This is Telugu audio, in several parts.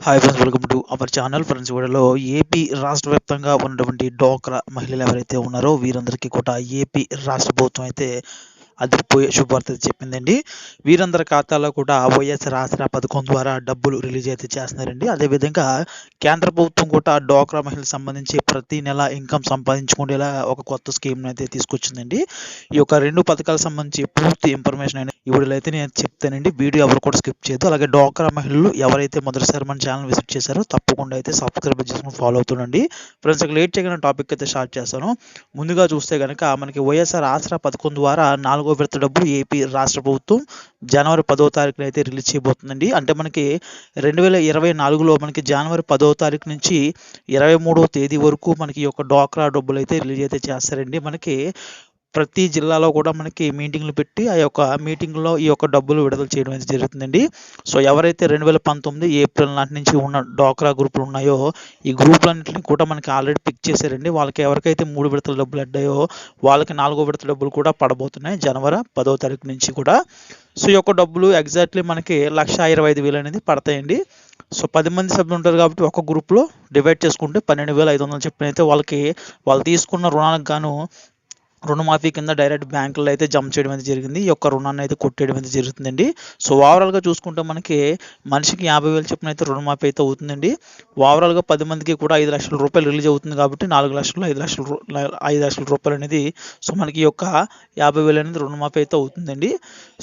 Hi friends welcome to our channel friends వీడియోలో ఏపీ రాష్ట్ర వ్యాప్తంగా ఉన్నటువంటి డోక్రా మహిళలు ఎవరైతే ఉన్నారో వీరందరికీ కూడా ఏపీ రాష్ట్ర ప్రభుత్వం అయితే అదిరిపోయే శుభవార్త చెప్పిందండి. వీరందరి ఖాతాలో కూడా వైఎస్ఆర్ ఆసరా పథకం ద్వారా డబ్బులు రిలీజ్ అయితే చేస్తున్నారండి. అదేవిధంగా కేంద్ర ప్రభుత్వం కూడా డోక్రా మహిళలకు సంబంధించి ప్రతి నెల ఇన్కమ్ సంపాదించుకునేలా ఒక కొత్త స్కీమ్ని అయితే తీసుకొచ్చిందండి. ఈ యొక్క రెండు పథకాలకు సంబంధించి పూర్తి ఇన్ఫర్మేషన్ అయినా ఈ అయితే నేను చెప్తానండి. వీడియో ఎవరు కూడా స్కిప్ చేయదు అలాగే డోక్రా మహిళలు ఎవరైతే మొదటిసారి మన ఛానల్ విజిట్ చేశారో తప్పకుండా అయితే సబ్స్క్రైబ్ చేసుకుని ఫాలో అవుతుండండి. ఫ్రెండ్స్ లేట్ చేయగానే టాపిక్ అయితే స్టార్ట్ చేస్తాను. ముందుగా చూస్తే కనుక మనకి వైఎస్ఆర్ ఆసరా పథకం ద్వారా నాలుగు విడత డబ్బు ఏపీ రాష్ట్ర ప్రభుత్వం జనవరి పదో తారీఖున అయితే రిలీజ్ చేయబోతుందండి. అంటే మనకి రెండు వేల ఇరవై నాలుగులో మనకి జనవరి పదో తారీఖు నుంచి ఇరవై మూడో తేదీ వరకు మనకి ఈ యొక్క డోక్రా డబ్బులు అయితే రిలీజ్ అయితే చేస్తారండి. మనకి ప్రతి జిల్లాలో కూడా మనకి మీటింగ్లు పెట్టి ఆ యొక్క మీటింగ్లో ఈ యొక్క డబ్బులు విడుదల చేయడం అనేది జరుగుతుందండి. సో ఎవరైతే రెండు వేల పంతొమ్మిది ఏప్రిల్ నాటి నుంచి ఉన్న డోక్రా గ్రూపులు ఉన్నాయో ఈ గ్రూపులన్నింటినీ కూడా మనకి ఆల్రెడీ పిక్ చేశారండి. వాళ్ళకి ఎవరికైతే మూడు విడతల డబ్బులు అడ్డాయో వాళ్ళకి నాలుగో విడత డబ్బులు కూడా పడబోతున్నాయి జనవరి పదో తారీఖు నుంచి కూడా. సో ఈ యొక్క డబ్బులు ఎగ్జాక్ట్లీ మనకి లక్ష ఇరవై ఐదు వేలు అనేది పడతాయండి. సో పది మంది సభ్యులు ఉంటారు కాబట్టి ఒక గ్రూప్లో డివైడ్ చేసుకుంటే పన్నెండు వేల ఐదు వందలు చెప్పిన అయితే వాళ్ళకి వాళ్ళు తీసుకున్న రుణాలకు గాను రుణమాఫీ కింద డైరెక్ట్ బ్యాంకులో అయితే జమ చేయడం అయితే జరిగింది. ఈ యొక్క రుణాన్ని అయితే కొట్టేయడం అయితే జరుగుతుందండి. సో ఓవరాల్గా చూసుకుంటే మనకి మనిషికి యాభై వేలు చొప్పున అయితే రుణమాఫీ అయితే అవుతుందండి. ఓవరాల్గా పది మందికి కూడా ఐదు లక్షల రూపాయలు రిలీజ్ అవుతుంది కాబట్టి నాలుగు లక్షలు ఐదు లక్షల ఐదు లక్షల రూపాయలు అనేది సో మనకి ఈ యొక్క యాభై వేలు అనేది రుణమాఫీ అయితే అవుతుందండి.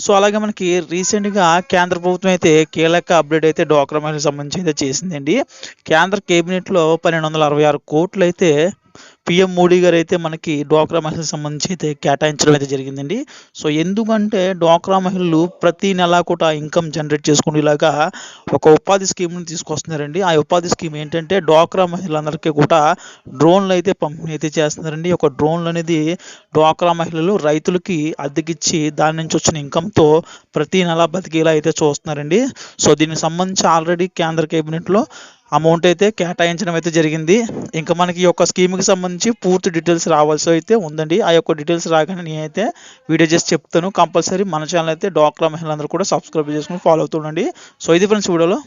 సో అలాగే మనకి రీసెంట్గా కేంద్ర ప్రభుత్వం అయితే కీలక అప్డేట్ అయితే డోక్రా మహిళలకు సంబంధించి అయితే చేసిందండి. కేంద్ర కేబినెట్లో పన్నెండు వందల అరవై ఆరు కోట్లు అయితే పిఎం మోడీ గారు అయితే మనకి డ్వాక్రా మహిళలకు సంబంధించి అయితే కేటాయించడం అయితే జరిగిందండి. సో ఎందుకంటే డ్వాక్రా మహిళలు ప్రతి నెల కూడా ఇన్కమ్ జనరేట్ చేసుకునేలాగా ఒక ఉపాధి స్కీమ్ని తీసుకొస్తున్నారండి. ఆ ఉపాధి స్కీమ్ ఏంటంటే డ్వాక్రా మహిళలందరికీ కూడా డ్రోన్లు అయితే పంపిణీ అయితే చేస్తున్నారండి. ఒక డ్రోన్లు అనేది డ్వాక్రా మహిళలు రైతులకి అద్దెకిచ్చి దాని నుంచి వచ్చిన ఇన్కమ్తో ప్రతి నెల బతికేలా అయితే చూస్తున్నారండి. సో దీనికి సంబంధించి ఆల్రెడీ కేంద్ర కేబినెట్లో అమౌంట్ అయితే కేటాయించడం అయితే జరిగింది. ఇంకా మనకి ఈ యొక్క స్కీమ్కి సంబంధించి పూర్తి డీటెయిల్స్ రావాల్సి అయితే ఉందండి. ఆ యొక్క డీటెయిల్స్ రాగానే నేనైతే వీడియో చేసి చెప్తాను. కంపల్సరీ మన ఛానల్ అయితే డాక్టర్ మహిళలందరూ కూడా సబ్స్క్రైబ్ చేసుకుని ఫాలో అవుతుండండి. సో ఇది ఫ్రెండ్స్ వీడియోలో.